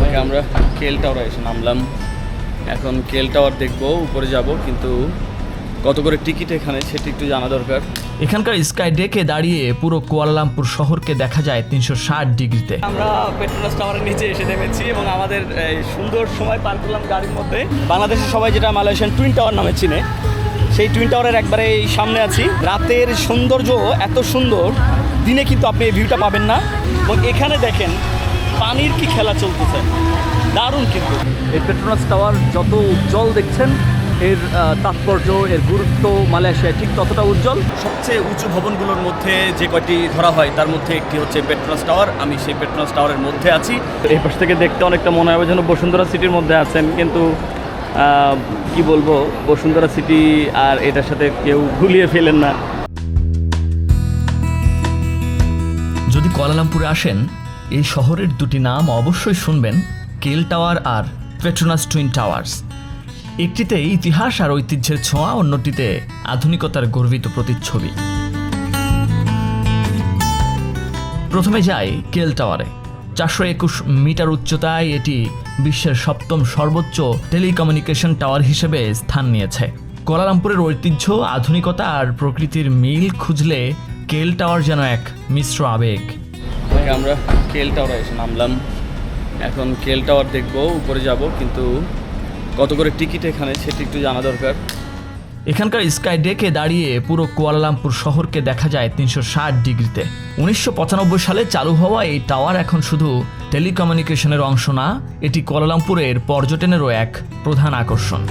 ওকে আমরা কেল টাওয়ারে এসে নামলাম। এখন কেল টাওয়ার দেখব উপরে যাব কিন্তু কত করে টিকিট এখানে সেটি একটু জানা দরকার। এখানকার স্কাই ডেকে দাঁড়িয়ে পুরো কুয়ালালামপুর শহরকে দেখা যায় তিনশো ষাট ডিগ্রিতে। আমরা পেট্রোনাস টাওয়ারের নিচে এসে নেমেছি এবং আমাদের এই, সুন্দর সময় পার করলাম গাড়ির মধ্যে। বাংলাদেশের সবাই যেটা মালয়েশিয়ান টুইন টাওয়ার নামে চিনে সেই টুইন টাওয়ারের একবারে এই সামনে আছি। রাতের সৌন্দর্য এত সুন্দর দিনে কিন্তু আপনি এই ভিউটা পাবেন না। এবং এখানে দেখেন পানির কি খেলা চলতেছে? দারুণ কিন্তু। এই পেট্রোনাস টাওয়ার যত উজ্জ্বল দেখছেন এর তাৎপর্য এর গুরুত্ব মালয়েশিয়ায় ঠিক ততটা উজ্জ্বল। সবচেয়ে উঁচু ভবনগুলোর মধ্যে যে কয়টি ধরা হয় তার মধ্যে একটি হচ্ছে পেট্রোনাস টাওয়ার আমি সেই পেট্রোনাস টাওয়ারের মধ্যে আছি। এই পাশ থেকে দেখতে অনেকটা মনে হবে যেন বসুন্ধরা সিটির মধ্যে আছেন কিন্তু কি বলব বসুন্ধরা সিটি আর এটার সাথে কেউ গুলিয়ে ফেলেন না। যদি কুয়ালালামপুরে আসেন এই শহরের দুটি নাম অবশ্যই শুনবেন, কেল টাওয়ার আর পেট্রোনাস টুইন টাওয়ার্স। একটিতে ইতিহাস আর ঐতিহ্যের ছোঁয়া, অন্যটিতে আধুনিকতার গর্বিত প্রতিচ্ছবি। প্রথমে যাই কেল টাওয়ারে। চারশো একুশ মিটার উচ্চতায় এটি বিশ্বের সপ্তম সর্বোচ্চ টেলিকমিউনিকেশন টাওয়ার হিসেবে স্থান নিয়েছে। কোয়ালালামপুরের ঐতিহ্য, আধুনিকতা আর প্রকৃতির মিল খুঁজলে কেল টাওয়ার যেন এক মিশ্র আবেগ। ওকে আমরা কেল টাওয়ারে এসে নামলাম। এখন কেল টাওয়ার দেখব, উপরে যাব, কিন্তু কত করে টিকিট এখানে সেটি একটু জানা দরকার। এখানকার স্কাই ডেকে দাঁড়িয়ে পুরো কুয়ালালামপুর শহরকে দেখা যায় তিনশো ষাট ডিগ্রিতে। উনিশশো পঁচানব্বই সালে চালু হওয়া এই টাওয়ার এখন শুধু টেলিকমিউনিকেশনের অংশ না, এটি কুয়ালালামপুরের পর্যটনেরও এক প্রধান আকর্ষণ।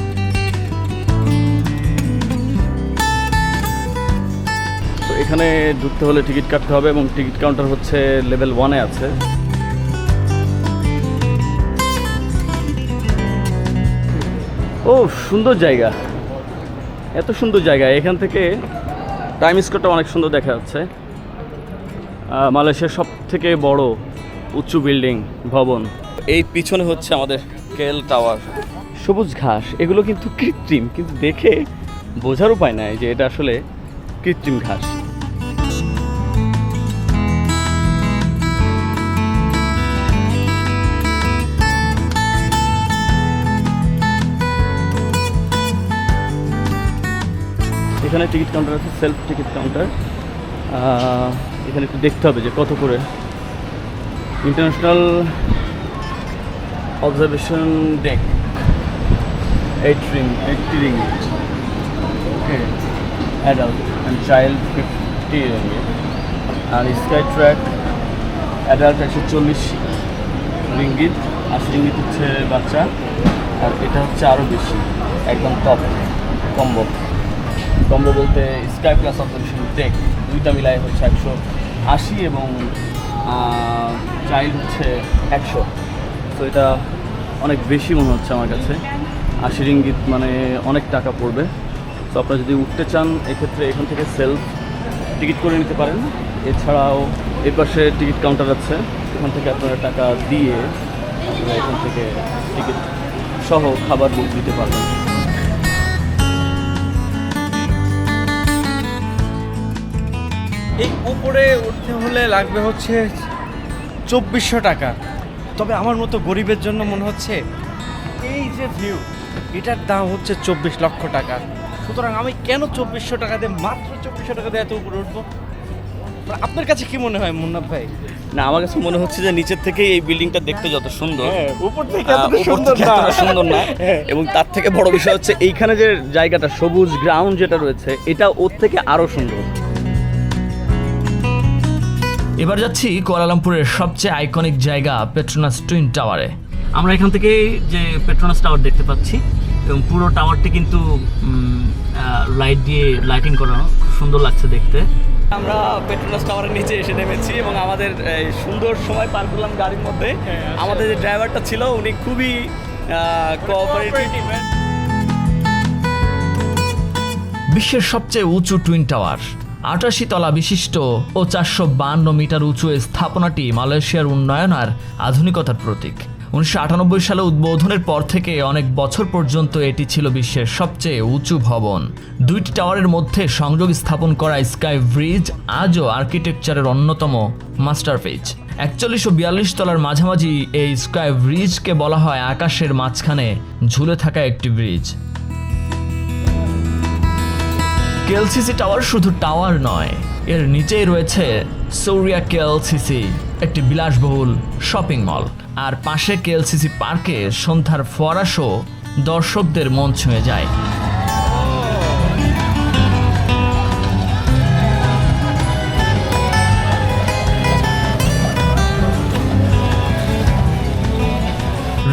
এখানে ঢুকতে হলে টিকিট কাটতে হবে এবং টিকিট কাউন্টার হচ্ছে লেভেল ওয়ানে আছে। ও, সুন্দর জায়গা। এত সুন্দর জায়গা। এখান থেকে টাইম স্কোয়ারটা অনেক সুন্দর দেখা যাচ্ছে। মালয়েশিয়ার সব থেকে বড় উঁচু বিল্ডিং ভবন। এই পিছনে হচ্ছে আমাদের কেল টাওয়ার সবুজ ঘাস। এগুলো কিন্তু কৃত্রিম, কিন্তু দেখে বোঝার উপায় নাই যে এটা আসলে কৃত্রিম ঘাস। এখানে টিকিট কাউন্টার আছে সেলফ টিকিট কাউন্টার এখানে একটু দেখতে হবে যে কত করে। International observation deck eight ring eighty ring okay adult and child fifty R sky track adult একশো চল্লিশ রিঙ্গিত আশি রিঙ্গিত হচ্ছে বাচ্চা। আর এটা হচ্ছে আরও বেশি, একদম টপ কম্বো কম্বো বলতে স্কাই প্লাস অবজারভেশন টেক দুইটা মিলাই হচ্ছে একশো আশি এবং চাইল্ড হচ্ছে একশো। তো এটা অনেক বেশি মনে হচ্ছে আমার কাছে। আশি রিঙ্গিত মানে অনেক টাকা পড়বে। তো আপনারা যদি উঠতে চান, এক্ষেত্রে এখান থেকে সেলফ টিকিট করে নিতে পারেন। এছাড়াও এর পাশে টিকিট কাউন্টার আছে। এখান থেকে আপনারা টাকা দিয়ে আপনারা এখান থেকে টিকিট সহ খাবার বুক দিতে পারবেন। উপরে উঠতে হলে লাগবে হচ্ছে চব্বিশশো টাকা। তবে আমার মতো গরিবের জন্য মনে হচ্ছে এই যে ভিউ এটার দাম হচ্ছে চব্বিশ লক্ষ টাকা। সুতরাং আমি কেন চব্বিশশো টাকা দিয়ে মাত্র চব্বিশশো টাকা দিয়ে এত উপরে উঠবো? মানে আপনার কাছে কি মনে হয় মুন্নাফ ভাই? না আমার কাছে মনে হচ্ছে যে নিচের থেকে এই বিল্ডিংটা দেখতে যত সুন্দর। উপর থেকে উপর সুন্দর না। এবং তার থেকে বড় বিষয় হচ্ছে এইখানে যে জায়গাটা সবুজ গ্রাউন্ড যেটা রয়েছে এটা ওর থেকে আরও সুন্দর। এবার যাচ্ছি কুয়ালালামপুরের সবচেয়ে আইকনিক জায়গা পেট্রোনাস টুইন টাওয়ারে আমরা এখান থেকে যে পেট্রোনাস টাওয়ার দেখতে পাচ্ছি এবং পুরো টাওয়ারটি কিন্তু লাইট দিয়ে লাইটিং করানো খুব সুন্দর লাগছে দেখতে। আমরা পেট্রোনাস টাওয়ারের নিচে এসে নেমেছি এবং আমাদের এই, সুন্দর সময় পার করলাম গাড়ির মধ্যে। আমাদের যে ড্রাইভারটা ছিল উনি খুবই কোঅপারেটিভ বিশ্বের সবচেয়ে উঁচু টুইন টাওয়ার আটাশি তলা বিশিষ্ট ও চারশো বান্ন মিটার উঁচু স্থাপনাটি মালয়েশিয়ার উন্নয়ন আর আধুনিকতার প্রতীক। উনিশশো আটানব্বই সালে উদ্বোধনের পর থেকে অনেক বছর পর্যন্ত এটি ছিল বিশ্বের সবচেয়ে উঁচু ভবন। দুইটি টাওয়ারের মধ্যে সংযোগ স্থাপন করা স্কাই ব্রিজ আজও আর্কিটেকচারের অন্যতম মাস্টারপিচ। একচল্লিশশো বিয়াল্লিশ তলার মাঝামাঝি এই স্কাই ব্রিজকে বলা হয় আকাশের মাঝখানে ঝুলে থাকা একটি ব্রিজ। কেএলসিসি টাওয়ার শুধু টাওয়ার নয়, এর নিচেই রয়েছে সৌরিয়া কেএলসিসি একটি বিলাসবহুল শপিং মল। আর পাশে কেএলসিসি পার্কে সন্ধ্যার ফরাশো দর্শকদের মন ছুঁয়ে যায়।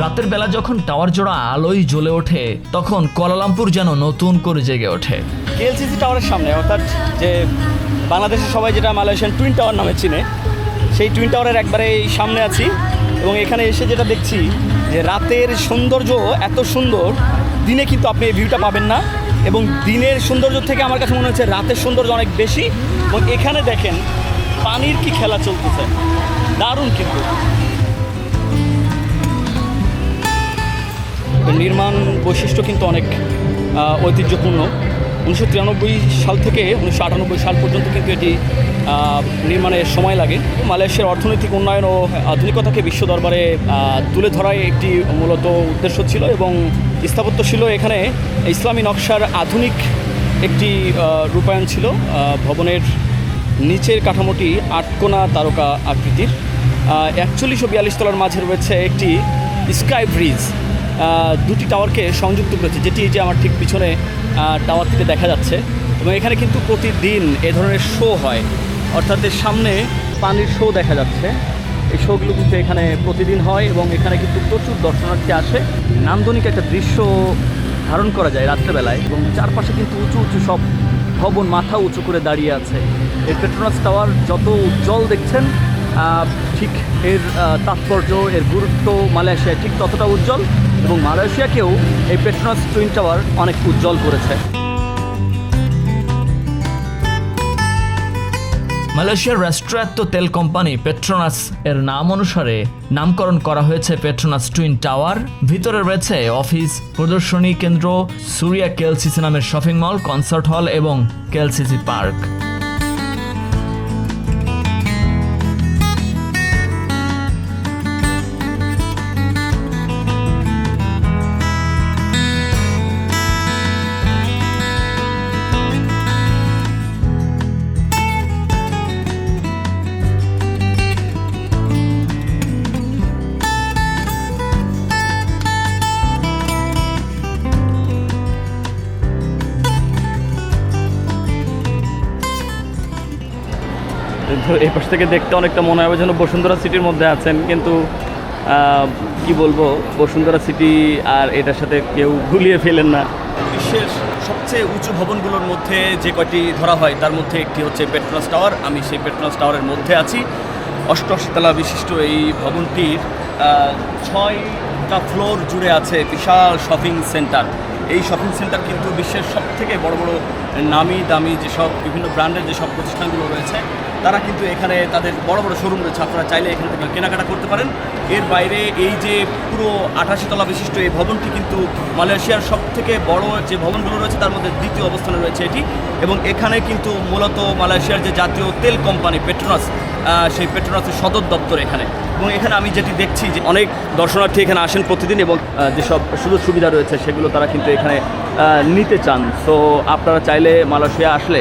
রাতের বেলা যখন টাওয়ার জোড়া আলোয় জ্বলে ওঠে, তখন কলালামপুর যেন নতুন করে জেগে ওঠে। কেএলসিসি টাওয়ারের সামনে, অর্থাৎ যে বাংলাদেশের সবাই যেটা মালয়েশিয়ান টুইন টাওয়ার নামে চিনে, সেই টুইন টাওয়ারের একবারে এই সামনে আছি এবং এখানে এসে যেটা দেখছি যে রাতের সৌন্দর্য এত সুন্দর, দিনে কিন্তু আপনি এই ভিউটা পাবেন না এবং দিনের সৌন্দর্য থেকে আমার কাছে মনে হচ্ছে রাতের সৌন্দর্য অনেক বেশি। এবং এখানে দেখেন, পানির কি খেলা চলতেছে। দারুণ কিন্তু। নির্মাণ বৈশিষ্ট্য কিন্তু অনেক ঐতিহ্যপূর্ণ। উনিশশো তিরানব্বই সাল থেকে উনিশশো আটানব্বই সাল পর্যন্ত কিন্তু এটি নির্মাণের সময় লাগে। মালয়েশিয়ার অর্থনৈতিক উন্নয়ন ও আধুনিকতাকে বিশ্ব দরবারে তুলে ধরায় একটি মূলত উদ্দেশ্য ছিল এবং স্থাপত্য ছিল এখানে ইসলামী নকশার আধুনিক একটি রূপায়ণ ছিল। ভবনের নিচের কাঠামোটি আটকোনা তারকা আকৃতির। একচল্লিশ ও বিয়াল্লিশ তলার মাঝে রয়েছে একটি স্কাই ব্রিজ। দুটি টাওয়ারকে সংযুক্ত করেছে, যেটি যে আমার ঠিক পিছনে টাওয়ার থেকে দেখা যাচ্ছে। এবং এখানে কিন্তু প্রতিদিন এ ধরনের শো হয়। অর্থাৎ এর সামনে পানির শো দেখা যাচ্ছে। এই শোগুলো কিন্তু এখানে প্রতিদিন হয় এবং এখানে কিন্তু প্রচুর দর্শনার্থী আসে। নান্দনিক একটা দৃশ্য ধারণ করা যায় রাত্রেবেলায় এবং চারপাশে কিন্তু উঁচু উঁচু সব ভবন, মাথা উঁচু করে দাঁড়িয়ে আছে। এই পেট্রোনাস টাওয়ার যত উজ্জ্বল দেখছেন ঠিক এর তাৎপর্য, এর গুরুত্ব মালয়েশিয়ায় ঠিক ততটা উজ্জ্বল। এবং মালয়েশিয়াকেও এই পেট্রোনাস টুইন টাওয়ার অনেক উজ্জ্বল করেছে। মালয়েশিয়ার রাষ্ট্রায়ত্ত তেল কোম্পানি পেট্রোনাস এর নাম অনুসারে নামকরণ করা হয়েছে পেট্রোনাস টুইন টাওয়ার। ভিতরে রয়েছে অফিস, প্রদর্শনী কেন্দ্র, সুরিয়া কেলসিসি নামের শপিং মল, কনসার্ট হল এবং কেলসিসি পার্ক। কিন্তু এই পাশ থেকে দেখতে অনেকটা মনে হবে যেন বসুন্ধরা সিটির মধ্যে আছেন, কিন্তু কি বলব, বসুন্ধরা সিটি আর এটার সাথে কেউ গুলিয়ে ফেলেন না। বিশ্বের সবচেয়ে উঁচু ভবনগুলোর মধ্যে যে কয়টি ধরা হয়, তার মধ্যে একটি হচ্ছে পেট্রোনাস টাওয়ার। আমি সেই পেট্রোনাস টাওয়ারের মধ্যে আছি। অষ্টআশি তলা বিশিষ্ট এই ভবনটির ছয়টা ফ্লোর জুড়ে আছে বিশাল শপিং সেন্টার। এই শপিং সেন্টার কিন্তু বিশ্বের সব থেকে বড় বড় নামি দামি যেসব বিভিন্ন ব্র্যান্ডের যেসব প্রতিষ্ঠানগুলো রয়েছে তারা কিন্তু এখানে তাদের বড় বড় শোরুম রয়েছে আপনারা চাইলে এখান থেকে কেনাকাটা করতে পারেন। এর বাইরে এই যে পুরো আঠাশি তলা বিশিষ্ট এই ভবনটি কিন্তু মালয়েশিয়ার সব থেকে বড় যে ভবনগুলো রয়েছে, তার মধ্যে দ্বিতীয় অবস্থানে রয়েছে এটি। এবং এখানে কিন্তু মূলত মালয়েশিয়ার যে জাতীয় তেল কোম্পানি পেট্রোনাস সেই পেট্রোনাসের সদর দপ্তর এখানে। এবং এখানে আমি যেটি দেখছি যে অনেক দর্শনার্থী এখানে আসেন প্রতিদিন এবং যেসব সুযোগ সুবিধা রয়েছে সেগুলো তারা কিন্তু এখানে নিতে চান। তো আপনারা চাইলে মালয়েশিয়া আসলে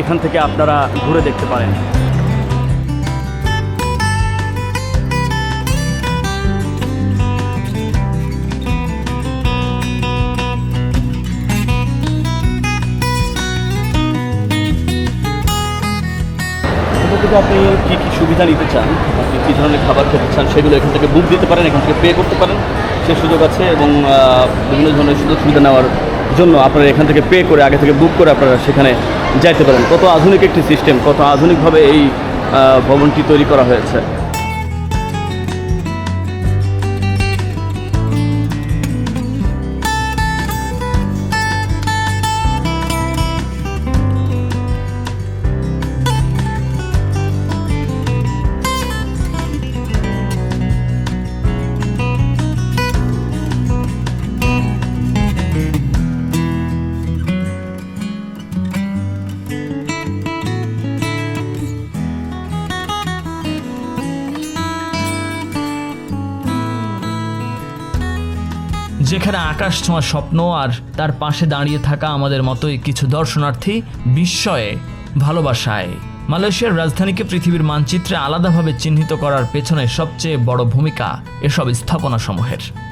এখান থেকে আপনারা ঘুরে দেখতে পারেন। থেকে আপনি কী কী সুবিধা নিতে চান? আপনি কী ধরনের খাবার খেতে চান? সেগুলো এখান থেকে বুক দিতে পারেন, এখান থেকে পে করতে পারেন। সে সুযোগ আছে এবং বিভিন্ন ধরনের সুযোগ সুবিধা নেওয়ার জন্য আপনারা এখান থেকে পে করে আগে থেকে বুক করে আপনারা সেখানে যাইতে পারেন। কত আধুনিক একটি সিস্টেম কত আধুনিকভাবে এই ভবনটি তৈরি করা হয়েছে। যেখানে আকাশ ছোঁয়া স্বপ্ন আর তার পাশে দাঁড়িয়ে থাকা আমাদের মতোই কিছু দর্শনার্থী বিস্ময়ে, ভালোবাসায়। মালয়েশিয়ার রাজধানীকে পৃথিবীর মানচিত্রে আলাদাভাবে চিহ্নিত করার পেছনে সবচেয়ে বড় ভূমিকা এসব স্থাপনা সমূহের